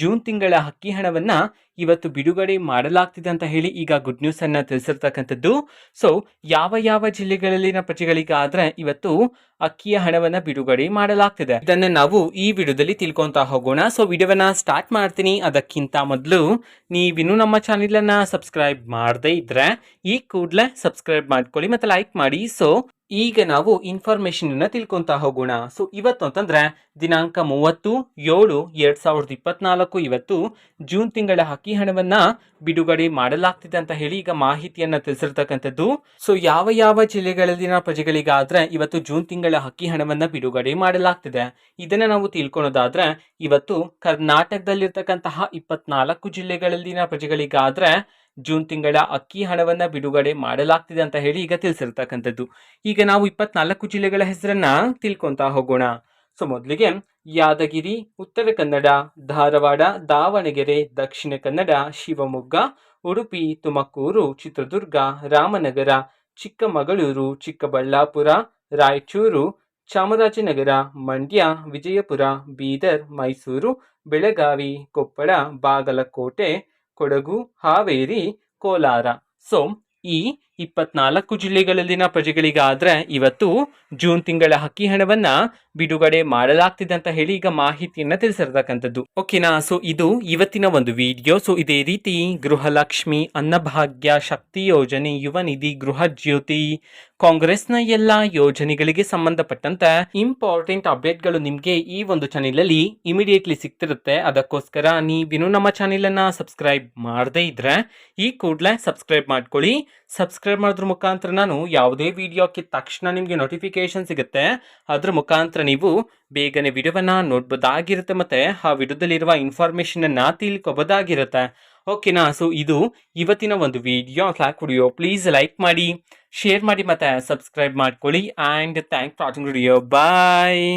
June ತಿಂಗಳ ಅಕ್ಕಿ ಹಣವನ್ನ ಇವತ್ತು ಬಿಡುಗಡೆ ಮಾಡಲಾಗ್ತಿದೆ ಅಂತ ಹೇಳಿ ಈಗ ಗುಡ್ ನ್ಯೂಸ್ ಅನ್ನ ತಿಳಿಸಿರ್ತಕ್ಕಂಥದ್ದು. ಸೊ ಯಾವ ಯಾವ ಜಿಲ್ಲೆಗಳಲ್ಲಿನ ಪ್ರಜೆಗಳಿಗಾದ್ರೆ ಇವತ್ತು ಅಕ್ಕಿಯ ಹಣವನ್ನ ಬಿಡುಗಡೆ ಮಾಡಲಾಗ್ತಿದೆ. ಇದನ್ನ ನಾವು ಈ ವಿಡಿಯೋದಲ್ಲಿ ತಿಳ್ಕೊಂತ ಹೋಗೋಣ. ಸೊ ವಿಡಿಯೋವನ್ನ ಸ್ಟಾರ್ಟ್ ಮಾಡ್ತೀನಿ. ಅದಕ್ಕಿಂತ ಮೊದಲು ನೀವಿನ್ನೂ ನಮ್ಮ ಚಾನೆಲ್ ಅನ್ನ ಸಬ್ಸ್ಕ್ರೈಬ್ ಮಾಡದೇ ಇದ್ರೆ ಈ ಕೂಡಲೇ ಸಬ್ಸ್ಕ್ರೈಬ್ ಮಾಡ್ಕೊಳ್ಳಿ ಮತ್ತೆ ಲೈಕ್ ಮಾಡಿ. ಸೊ ಈಗ ನಾವು ಇನ್ಫಾರ್ಮೇಶನ್ ಅನ್ನ ತಿಳ್ಕೊಂತ ಹೋಗೋಣ. ಸೊ ಇವತ್ತು ಅಂತಂದ್ರೆ, ದಿನಾಂಕ ಮೂವತ್ತು, ಏಳು, ಎರಡ್ ಸಾವಿರದ ಇಪ್ಪತ್ನಾಲ್ಕು, ಇವತ್ತು ಜೂನ್ ತಿಂಗಳ ಹಕ್ಕಿ ಹಣವನ್ನ ಬಿಡುಗಡೆ ಮಾಡಲಾಗ್ತಿದೆ ಅಂತ ಹೇಳಿ ಈಗ ಮಾಹಿತಿಯನ್ನ ತಿಳಿಸಿರ್ತಕ್ಕಂಥದ್ದು. ಸೊ ಯಾವ ಯಾವ ಜಿಲ್ಲೆಗಳಲ್ಲಿನ ಪ್ರಜೆಗಳಿಗಾದ್ರೆ ಇವತ್ತು ಜೂನ್ ತಿಂಗಳ ಹಕ್ಕಿ ಹಣವನ್ನ ಬಿಡುಗಡೆ ಮಾಡಲಾಗ್ತಿದೆ. ಇದನ್ನ ನಾವು ತಿಳ್ಕೊಳೋದಾದ್ರೆ, ಇವತ್ತು ಕರ್ನಾಟಕದಲ್ಲಿರ್ತಕ್ಕಂತಹ ಇಪ್ಪತ್ನಾಲ್ಕು ಜಿಲ್ಲೆಗಳಲ್ಲಿನ ಪ್ರಜೆಗಳಿಗಾದ್ರೆ ಜೂನ್ ತಿಂಗಳ ಅಕ್ಕಿ ಹಣವನ್ನ ಬಿಡುಗಡೆ ಮಾಡಲಾಗ್ತಿದೆ ಅಂತ ಹೇಳಿ ಈಗ ತಿಳಿಸಿರ್ತಕ್ಕಂಥದ್ದು. ಈಗ ನಾವು ಇಪ್ಪತ್ನಾಲ್ಕು ಜಿಲ್ಲೆಗಳ ಹೆಸರನ್ನ ತಿಳ್ಕೊಂತ ಹೋಗೋಣ. ಸೊ, ಮೊದಲಿಗೆ ಯಾದಗಿರಿ, ಉತ್ತರ ಕನ್ನಡ, ಧಾರವಾಡ, ದಾವಣಗೆರೆ, ದಕ್ಷಿಣ ಕನ್ನಡ, ಶಿವಮೊಗ್ಗ, ಉಡುಪಿ, ತುಮಕೂರು, ಚಿತ್ರದುರ್ಗ, ರಾಮನಗರ, ಚಿಕ್ಕಮಗಳೂರು, ಚಿಕ್ಕಬಳ್ಳಾಪುರ, ರಾಯಚೂರು, ಚಾಮರಾಜನಗರ, ಮಂಡ್ಯ, ವಿಜಯಪುರ, ಬೀದರ್, ಮೈಸೂರು, ಬೆಳಗಾವಿ, ಕೊಪ್ಪಳ, ಬಾಗಲಕೋಟೆ ಕೊಡಗು, ಹಾವೇರಿ, ಕೋಲಾರ. ಸೊ, ಈ ಇಪ್ಪತ್ನಾಲ್ಕು ಜಿಲ್ಲೆಗಳಲ್ಲಿನ ಪ್ರಜೆಗಳಿಗಾದ್ರೆ ಇವತ್ತು ಜೂನ್ ತಿಂಗಳ ಹಕ್ಕಿ ಹಣವನ್ನ ಬಿಡುಗಡೆ ಮಾಡಲಾಗ್ತಿದೆ ಅಂತ ಹೇಳಿ ಈಗ ಮಾಹಿತಿಯನ್ನ ತಿಳಿಸಿರ್ತಕ್ಕಂಥದ್ದು. ಓಕೆನಾ ಸೊ ಇದು ಇವತ್ತಿನ ಒಂದು ವಿಡಿಯೋ. ಸೊ ಇದೇ ರೀತಿ ಗೃಹಲಕ್ಷ್ಮಿ ಅನ್ನಭಾಗ್ಯ ಶಕ್ತಿ ಯೋಜನೆ ಯುವ ನಿಧಿ ಗೃಹ ಜ್ಯೋತಿ ಕಾಂಗ್ರೆಸ್ನ ಎಲ್ಲಾ ಯೋಜನೆಗಳಿಗೆ ಸಂಬಂಧಪಟ್ಟಂತ ಇಂಪಾರ್ಟೆಂಟ್ ಅಪ್ಡೇಟ್ಗಳು ನಿಮಗೆ ಈ ಒಂದು ಚಾನೆಲಲ್ಲಿ ಇಮಿಡಿಯೇಟ್ಲಿ ಸಿಗ್ತಿರುತ್ತೆ. ಅದಕ್ಕೋಸ್ಕರ ನೀವಿನ್ನು ನಮ್ಮ ಚಾನೆಲನ್ನು ಸಬ್ಸ್ಕ್ರೈಬ್ ಮಾಡದೇ ಇದ್ರೆ ಈ ಕೂಡಲೇ ಸಬ್ಸ್ಕ್ರೈಬ್ ಮಾಡ್ಕೊಳ್ಳಿ. ಸಬ್ಸ್ಕ್ರೈಬ್ ಮಾಡಿದ್ರ ಮುಖಾಂತರ ನಾನು ಯಾವುದೇ ವಿಡಿಯೋಕ್ಕೆ ತಕ್ಷಣ ನಿಮಗೆ ನೋಟಿಫಿಕೇಶನ್ ಸಿಗುತ್ತೆ. ಅದ್ರ ಮುಖಾಂತರ ನೀವು ಬೇಗನೆ ವಿಡಿಯೋವನ್ನ ನೋಡ್ಬೋದಾಗಿರುತ್ತೆ ಮತ್ತೆ ಆ ವಿಡಿಯೋದಲ್ಲಿರುವ ಇನ್ಫಾರ್ಮೇಶನ್ ಅನ್ನ ತಿಳ್ಕೊಬೋದಾಗಿರುತ್ತೆ. ಓಕೆನಾ ಸೊ ಇದು ಇವತ್ತಿನ ಒಂದು video clock video please like ಮಾಡಿ ಶೇರ್ ಮಾಡಿ ಮತ್ತೆ ಸಬ್ಸ್ಕ್ರೈಬ್ ಮಾಡ್ಕೊಳ್ಳಿ. And thank watching video bye